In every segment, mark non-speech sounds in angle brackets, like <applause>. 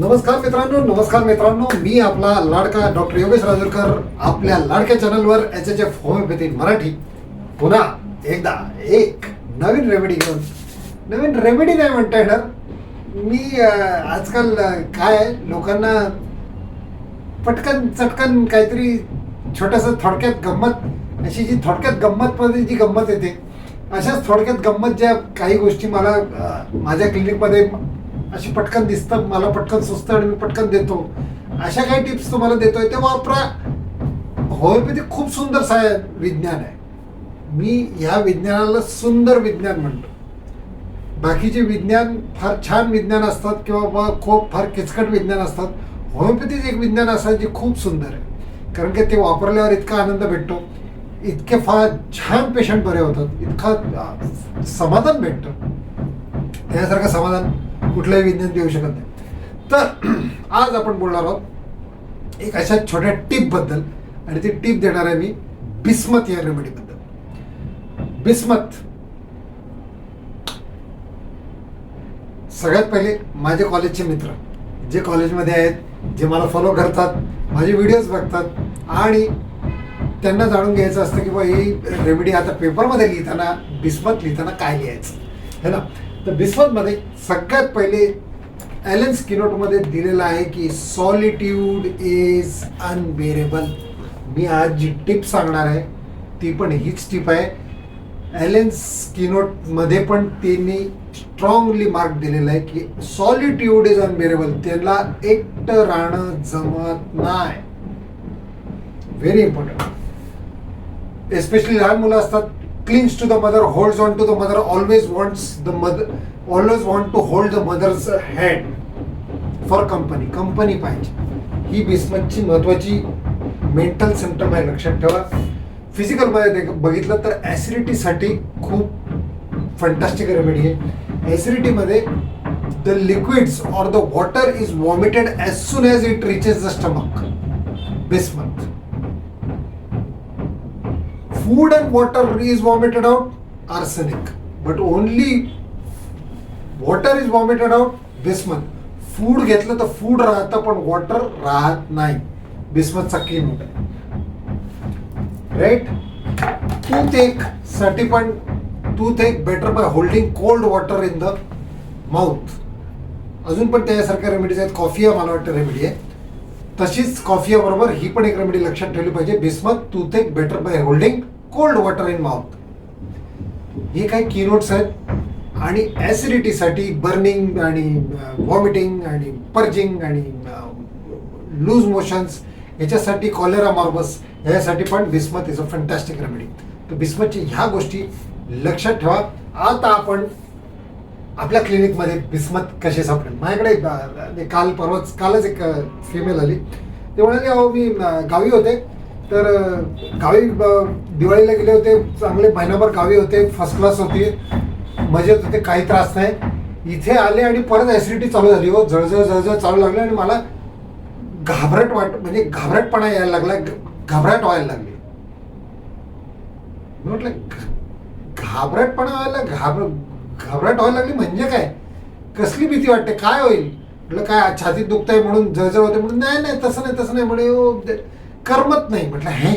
नमस्कार मित्रांनो नमस्कार मित्रांनो. मी आपला लाडका डॉक्टर योगेश राजूरकर आपल्या लाडक्या चॅनलवर H H F homeopathy Marathi. पुन्हा एकदा एक नवीन रेमेडी घेऊन. नवीन रेमेडी नाही म्हणता येणार. मी आजकाल काय आहे, लोकांना पटकन चटकन काहीतरी छोटंसं थोडक्यात गंमत अशी जी थोडक्यात गंमतमध्ये जी गंमत येते अशाच थोडक्यात गंमत ज्या काही गोष्टी मला माझ्या क्लिनिकमध्ये अशी पटकन दिसतं मला पटकन सुचतं आणि मी पटकन देतो. अशा काही टिप्स तुम्हाला देतोय ते वापरा. होमिओपॅथी म्हणजे खूप सुंदर साय विज्ञान आहे. मी ह्या विज्ञानाला सुंदर विज्ञान म्हणतो. बाकीचे विज्ञान फार छान विज्ञान असतात किंवा खूप फार किचकट विज्ञान असतात होमिओपॅथीच एक विज्ञान असतात जे खूप सुंदर आहे. कारण की ते वापरल्यावर इतका आनंद भेटतो. इतके फार छान पेशंट बरे होतात. इतका समाधान भेटतं. त्यासारखं समाधान कुठलंही विज्ञान देऊ शकत नाही. तर <clears throat> आज आपण बोलणार आहोत एक अशा छोट्या टिपबद्दल आणि ती टिप देणार आहे मी बिस्मत या रेमेडीबद्दल बिस्मत. सगळ्यात पहिले माझे कॉलेजचे मित्र जे कॉलेजमध्ये आहेत जे मला फॉलो करतात माझे व्हिडिओज बघतात आणि त्यांना जाणून घ्यायचं असतं की बा ही रेमेडी आता पेपरमध्ये लिहिताना बिस्मत लिहिताना काय लिहायचं? है ना? तर बिस्मतमध्ये सगळ्यात पहिले ॲलन स्किनोटमध्ये दिलेलं आहे की सॉलिट्यूड इज अनबेरेबल मी आज जी टिप सांगणार आहे ती पण हीच टिप आहे. ॲलेन स्किनोटमध्ये पण त्यांनी स्ट्रॉंगली मार्क दिलेला आहे की सॉलिट्यूड इज अनबेरेबल त्याला एकटं राहणं जमत नाही. व्हेरी इम्पॉर्टंट एस्पेशली लहान मुलं असतात clings to the mother hold on to the mother always wants the mother always want to hold the mother's hand for company company पाहिजे. ही बिस्मतची महत्वाची मेंटल सिमटम आहे लक्षात ठेवा. फिजिकलमध्ये ते बघितलं तर ॲसिडिटीसाठी खूप फंटास्टिक रेमेडी आहे. ॲसिडिटीमध्ये the liquids or the water is vomited as soon as it reaches the stomach bismuth food and water is vomited out arsenic. But only water is vomited out bismuth food घेतलं तर food राहतं पण water राहत नाही. बिस्मतचा की note right tooth एक साठी पण toothache better by holding cold water in the mouth अजून पण त्यासारख्या रेमेडीज आहेत. कॉफिया मला वाटतं रेमेडी आहे. तशीच कॉफी बरोबर ही पण एक रेमेडी लक्षात ठेवली पाहिजे. Bismuth tooth ache better by holding cold water in mouth. हे काही किनोट्स आहेत आणि ॲसिडिटीसाठी बर्निंग आणि व्हॉमिटिंग आणि पर्जिंग आणि लूज मोशन्स याच्यासाठी कॉलेरा मार्बस यासाठी पण bismuth is a fantastic remedy तर बिस्मतची ह्या गोष्टी लक्षात ठेवा. आता आपण आपल्या क्लिनिकमध्ये बिस्मत कसे सापडेल? माझ्याकडे काल परवाच कालच एक फिमेल आली. ते म्हणाले अहो मी गावी होते. तर गावी दिवाळीला गेले होते चांगले महिनाभर गावी होते फर्स्ट क्लास होती. मजेत होते काही त्रास नाही. इथे आले आणि परत ॲसिडिटी चालू झाली. हो जळजळ जळजळ चालू लागली आणि मला घाबरट वाट म्हणजे घाबरटपणा यायला लागला ग- घाबरट व्हायला लागली. म्हटलं घाबरटपणा व्हायला घाबर घाबरट व्हायला लागली म्हणजे काय? कसली भीती वाटते? काय होईल? म्हटलं काय छातीत दुखत आहे म्हणून जळजळ होते म्हणून नाही नाही तसं नाही तसं नाही म्हणे करमत नाही. म्हटलं हे?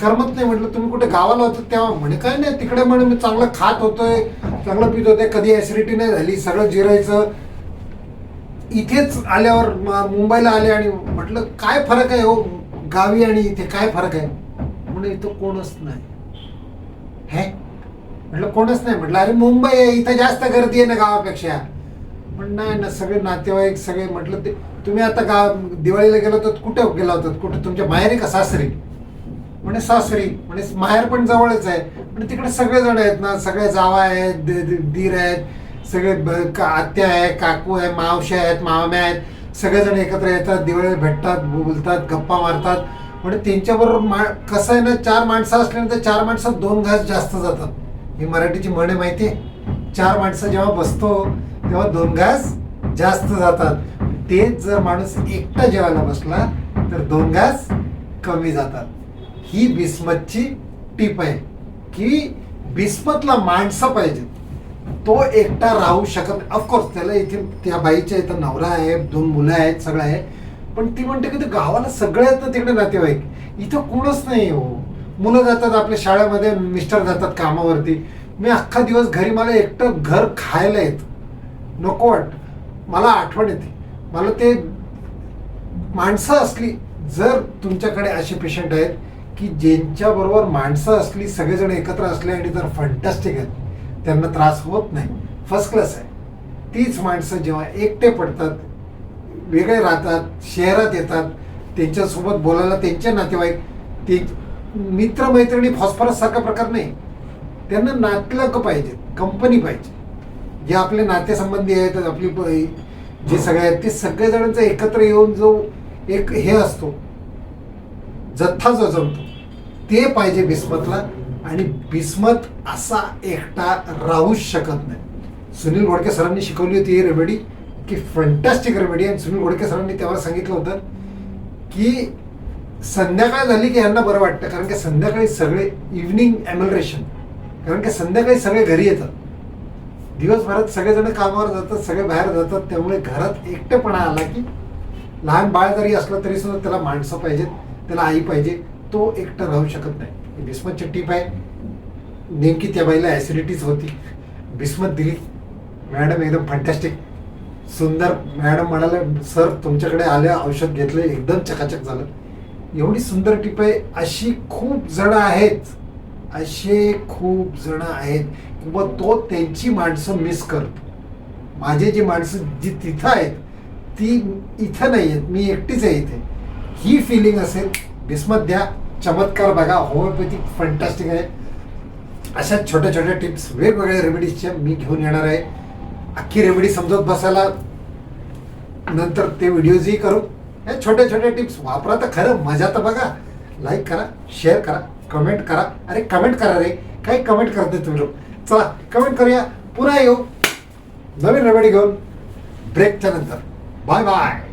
करमत नाही म्हटलं तुम्ही कुठे गावाला होता तेव्हा? म्हणे काय नाही तिकडे म्हणे मी चांगलं खात होतोय चांगलं पित होते कधी ऍसिडिटी नाही झाली सगळं जिरायचं. इथेच आल्यावर मुंबईला आले आणि म्हटलं काय फरक आहे हो गावी आणि इथे काय फरक आहे? म्हणे इथं कोणच नाही. हे? म्हटलं कोणच नाही. म्हटलं अरे मुंबई आहे इथं जास्त गर्दी आहे ना गावापेक्षा. पण नाही ना सगळे नातेवाईक सगळे म्हटलं ते तुम्ही आता गाव दिवाळीला गेला होतात कुठे गेला होतात? कुठे? तुमच्या माहेरी का सासरी? म्हणे सासरी म्हणे माहेर पण जवळच आहे. म्हणजे तिकडे सगळेजण आहेत ना सगळे जावा आहेत दीर आहेत सगळे ब- का- आत्या आहे काकू आहे मावश्या आहेत माम्या आहेत. सगळेजण एकत्र येतात दिवाळी भेटतात बोलतात गप्पा मारतात. म्हणजे त्यांच्याबरोबर मा कसं आहे ना चार माणसं असल्यानंतर चार माणसात दोन घास जास्त जातात. ही मराठीची म्हणे माहिती आहे? चार माणसं जेव्हा बसतो तेव्हा दोन घास जास्त जातात. तेच जर माणूस एकटा जेवायला बसला तर दोन घास कमी जातात. ही बिस्मतची टीप आहे की बिस्मतला माणसं पाहिजेत. तो एकटा राहू शकत नाही. ऑफकोर्स त्याला इथे त्या बाईच्या इथं नवरा आहे दोन मुलं आहेत सगळं आहे. पण ती म्हणते की ते गावाला सगळ्यात आहेत ना तिकडे नातेवाईक. इथं कोणच नाही हो. मुलं जातात आपल्या शाळेमध्ये मिस्टर जातात कामावरती. मी अख्खा दिवस घरी मला एकटं घर खायला येत. नको वाट मला आठवण येते. मला ते माणसं असली जर तुमच्याकडे असे पेशंट आहेत की ज्यांच्याबरोबर माणसं असली सगळेजण एकत्र असले आणि तर फंटॅस्टिक आहेत त्यांना त्रास होत नाही. फर्स्ट क्लास आहे. तीच माणसं जेव्हा एकटे पडतात वेगळे राहतात शहरात येतात त्यांच्यासोबत बोलायला त्यांचे नातेवाईक ते मित्रमैत्रिणी फॉस्फरस सारखा प्रकार नाही. त्यांना नातलक पाहिजे कंपनी पाहिजे. जे आपले नातेसंबंधी आहेत आपली प- जे सगळे आहेत ते सगळेजणांचा एकत्र येऊन जो एक हे असतो जथ्था जो जमतो ते पाहिजे बिस्मतला आणि बिस्मत असा एकटा राहूच शकत नाही. सुनील घोडके सरांनी शिकवली होती ही रेमेडी की फंटॅस्टिक रेमेडी आणि सुनील घोडके सरांनी तेव्हा सांगितलं होतं की संध्याकाळ झाली की यांना बरं वाटतं कारण की संध्याकाळी सगळे इव्हनिंग ॲमलरेशन कारण की संध्याकाळी सगळे घरी येतात. दिवसभरात सगळेजण कामावर जातात सगळे बाहेर जातात त्यामुळे घरात एकटेपणा आला की लहान बाळ जरी असलं तरी सुद्धा त्याला माणसं पाहिजेत त्याला आई पाहिजे तो एकटा राहू शकत नाही. ही बिस्मतची टीप आहे. नेमकी त्या बाईला ॲसिडिटीज होती. बिस्मत दिली. मॅडम एकदम फंटॅस्टिक सुंदर. मॅडम म्हणाले सर तुमच्याकडे आले औषध घेतलं एकदम चकाचक झालं. एवढी सुंदर टीप आहे. अशी खूप जण आहेत. असे खूप जण आहेत. किंवा तो त्यांची माणसं मिस करतो. माझे जी माणसं जी तिथं आहेत ती इथं नाही आहेत मी एकटीच आहे इथे. ही फिलिंग असेल बिस्मत द्या चमत्कार बघा होमिओपॅथिक फंटॅस्टिक आहे. अशा छोट्या छोट्या टिप्स वेगवेगळ्या रेमेडीजच्या मी घेऊन येणार आहे. अख्खी रेमेडी समजत बसायला नंतर ते व्हिडिओजही करू. या छोट्या छोट्या टिप्स वापरा तर खरं मजा तर बघा. लाईक करा शेअर करा कमेंट करा. अरे कमेंट करा रे. काही कमेंट करते तुम्ही लोक. चला कमेंट करूया. पुन्हा येऊ. नवीन रेमेडी घेऊन ब्रेकच्या नंतर. Bye bye